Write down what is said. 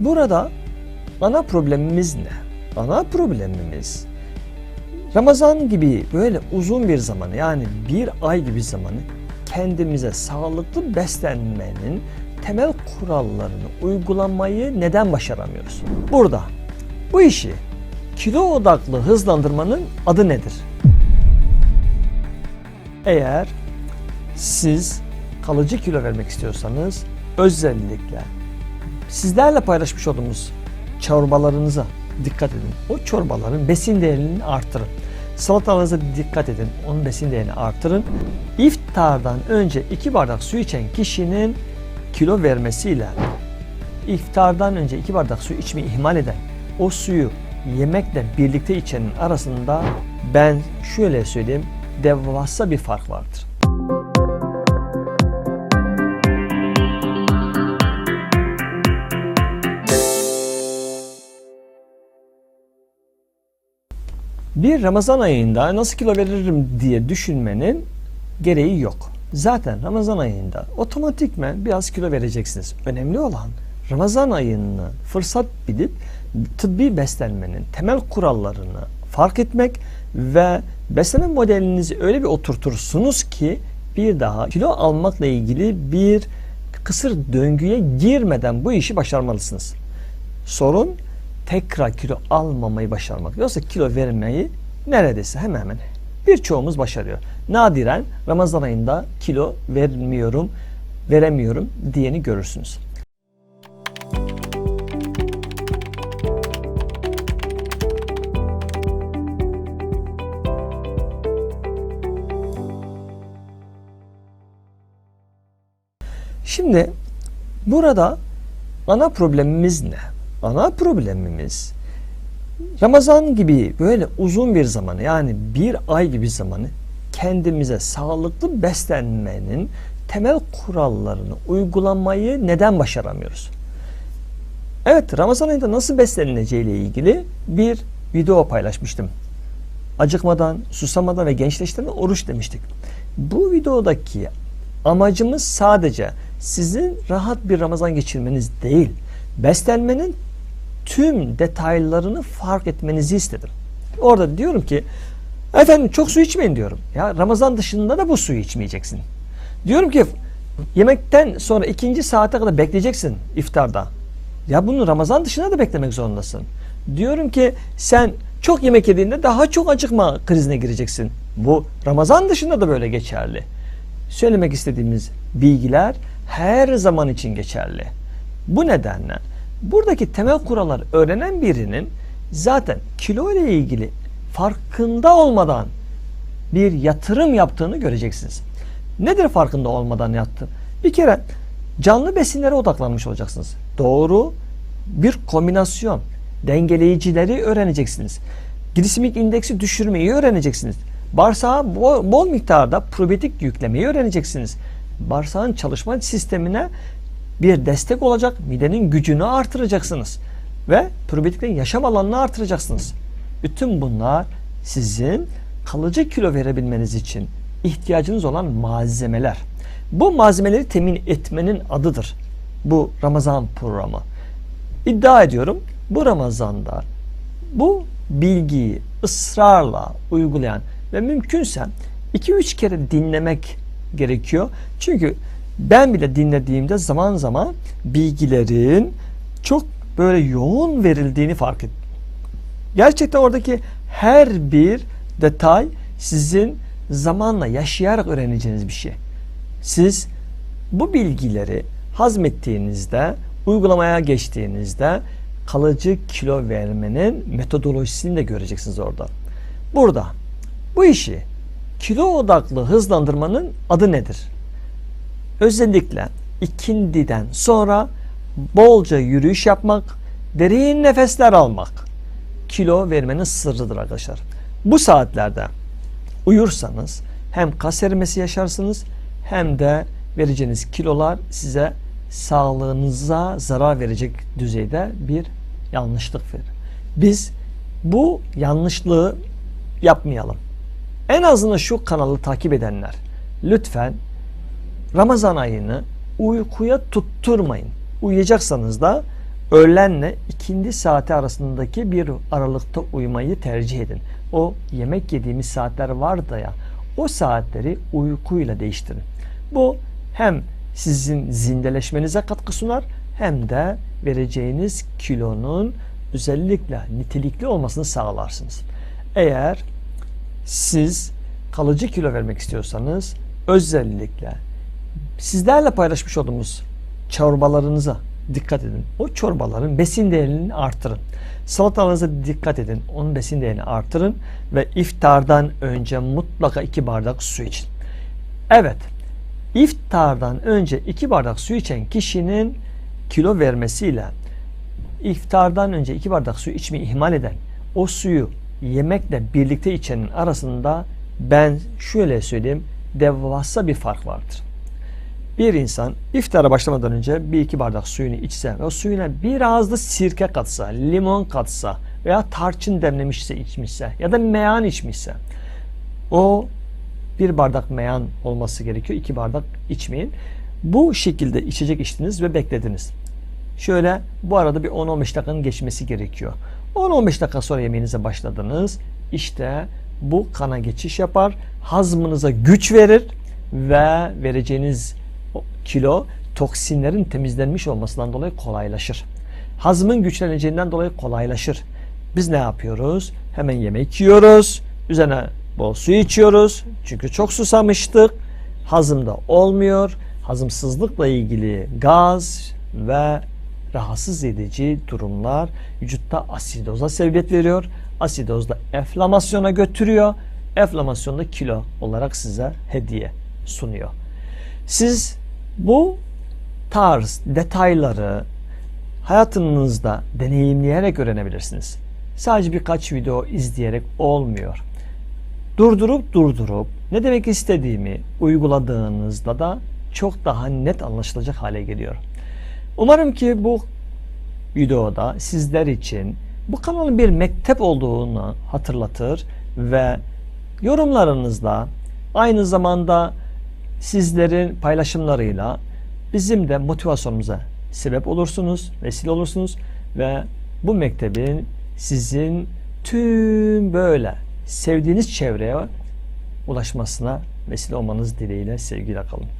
Burada ana problemimiz ne? Ana problemimiz Ramazan gibi böyle uzun bir zamanı yani bir ay gibi zamanı kendimize sağlıklı beslenmenin temel kurallarını uygulamayı neden başaramıyoruz? Burada bu işi kilo odaklı hızlandırmanın adı nedir? Eğer siz kalıcı kilo vermek istiyorsanız özellikle sizlerle paylaşmış olduğumuz çorbalarınıza dikkat edin. O çorbaların besin değerini artırın. Salatalarınıza dikkat edin. Onun besin değerini artırın. İftardan önce 2 bardak su içen kişinin kilo vermesiyle iftardan önce 2 bardak su içmeyi ihmal eden o suyu yemekle birlikte içenin arasında ben şöyle söyleyeyim devasa bir fark vardır. Bir Ramazan ayında nasıl kilo veririm diye düşünmenin gereği yok. Zaten Ramazan ayında otomatikmen biraz kilo vereceksiniz. Önemli olan Ramazan ayını fırsat bilip tıbbi beslenmenin temel kurallarını fark etmek ve beslenme modelinizi öyle bir oturtursunuz ki bir daha kilo almakla ilgili bir kısır döngüye girmeden bu işi başarmalısınız. Sorun tekrar kilo almamayı başarmak. Yoksa kilo vermeyi neredeyse hemen hemen birçoğumuz başarıyor. Nadiren Ramazan ayında kilo vermiyorum, veremiyorum diyeni görürsünüz. Şimdi burada ana problemimiz ne? Ana problemimiz Ramazan gibi böyle uzun bir zamanı yani bir ay gibi zamanı kendimize sağlıklı beslenmenin temel kurallarını uygulamayı neden başaramıyoruz? Evet Ramazan ayında nasıl beslenileceği ile ilgili bir video paylaşmıştım. Acıkmadan, susamadan ve gençleştirme oruç demiştik. Bu videodaki amacımız sadece sizin rahat bir Ramazan geçirmeniz değil, beslenmenin tüm detaylarını fark etmenizi istedim. Orada diyorum ki efendim çok su içmeyin diyorum. Ya Ramazan dışında da bu suyu içmeyeceksin. Diyorum ki yemekten sonra ikinci saate kadar bekleyeceksin iftarda. Ya bunu Ramazan dışında da beklemek zorundasın. Diyorum ki sen çok yemek yediğinde daha çok acıkma krizine gireceksin. Bu Ramazan dışında da böyle geçerli. Söylemek istediğimiz bilgiler her zaman için geçerli. Bu nedenle buradaki temel kurallar öğrenen birinin zaten kilo ile ilgili farkında olmadan bir yatırım yaptığını göreceksiniz. Nedir farkında olmadan yaptı? Bir kere canlı besinlere odaklanmış olacaksınız. Doğru bir kombinasyon, dengeleyicileri öğreneceksiniz. Glisemik indeksi düşürmeyi öğreneceksiniz. Bağırsağa bol, bol miktarda probiyotik yüklemeyi öğreneceksiniz. Bağırsağın çalışma sistemine bir destek olacak midenin gücünü artıracaksınız. Ve probiyotiklerin yaşam alanını artıracaksınız. Bütün bunlar sizin kalıcı kilo verebilmeniz için ihtiyacınız olan malzemeler. Bu malzemeleri temin etmenin adıdır. Bu Ramazan programı. İddia ediyorum bu Ramazan'da bu bilgiyi ısrarla uygulayan ve mümkünse 2-3 kere dinlemek gerekiyor. Çünkü ben bile dinlediğimde zaman zaman bilgilerin çok böyle yoğun verildiğini fark ettim. Gerçekten oradaki her bir detay sizin zamanla yaşayarak öğreneceğiniz bir şey. Siz bu bilgileri hazmettiğinizde, uygulamaya geçtiğinizde kalıcı kilo vermenin metodolojisini de göreceksiniz orada. Burada bu işi kilo odaklı hızlandırmanın adı nedir? Özellikle ikindiden sonra bolca yürüyüş yapmak, derin nefesler almak kilo vermenin sırrıdır arkadaşlar. Bu saatlerde uyursanız hem kas erimesi yaşarsınız hem de vereceğiniz kilolar size sağlığınıza zarar verecek düzeyde bir yanlışlık verir. Biz bu yanlışlığı yapmayalım. En azından şu kanalı takip edenler lütfen Ramazan ayını uykuya tutturmayın. Uyuyacaksanız da öğlenle ikindi saati arasındaki bir aralıkta uyumayı tercih edin. O yemek yediğimiz saatler vardı ya o saatleri uykuyla değiştirin. Bu hem sizin zindeleşmenize katkı sunar hem de vereceğiniz kilonun özellikle nitelikli olmasını sağlarsınız. Eğer siz kalıcı kilo vermek istiyorsanız özellikle sizlerle paylaşmış olduğumuz çorbalarınıza dikkat edin. O çorbaların besin değerini artırın. Salatalarınıza dikkat edin. Onun besin değerini artırın ve iftardan önce mutlaka iki bardak su için. Evet, iftardan önce iki bardak su içen kişinin kilo vermesiyle iftardan önce iki bardak su içmeyi ihmal eden o suyu yemekle birlikte içenin arasında ben şöyle söyleyeyim devasa bir fark vardır. Bir insan iftara başlamadan önce bir iki bardak suyunu içse ve o suyuna biraz da sirke katsa, limon katsa veya tarçın demlemişse içmişse ya da meyan içmişse o bir bardak meyan olması gerekiyor. iki bardak içmeyin. Bu şekilde içecek içtiniz ve beklediniz. Şöyle bu arada bir 10-15 dakikanın geçmesi gerekiyor. 10-15 dakika sonra yemeğinize başladınız. İşte bu kana geçiş yapar. Hazmınıza güç verir ve vereceğiniz kilo toksinlerin temizlenmiş olmasından dolayı kolaylaşır. Hazmın güçleneceğinden dolayı kolaylaşır. Biz ne yapıyoruz? Hemen yemek yiyoruz. Üzerine bol su içiyoruz. Çünkü çok susamıştık. Hazımda olmuyor. Hazımsızlıkla ilgili gaz ve rahatsız edici durumlar vücutta asidoza sebebiyet veriyor. Asidoz da enflamasyona götürüyor. Enflamasyon da kilo olarak size hediye sunuyor. Siz bu tarz detayları hayatınızda deneyimleyerek öğrenebilirsiniz. Sadece birkaç video izleyerek olmuyor. Durdurup durdurup ne demek istediğimi uyguladığınızda da çok daha net anlaşılacak hale geliyor. Umarım ki bu videoda sizler için bu kanalın bir mektep olduğunu hatırlatır ve yorumlarınızla aynı zamanda sizlerin paylaşımlarıyla bizim de motivasyonumuza sebep olursunuz, vesile olursunuz ve bu mektebin sizin tüm böyle sevdiğiniz çevreye ulaşmasına vesile olmanız dileğiyle sevgiyle kalın.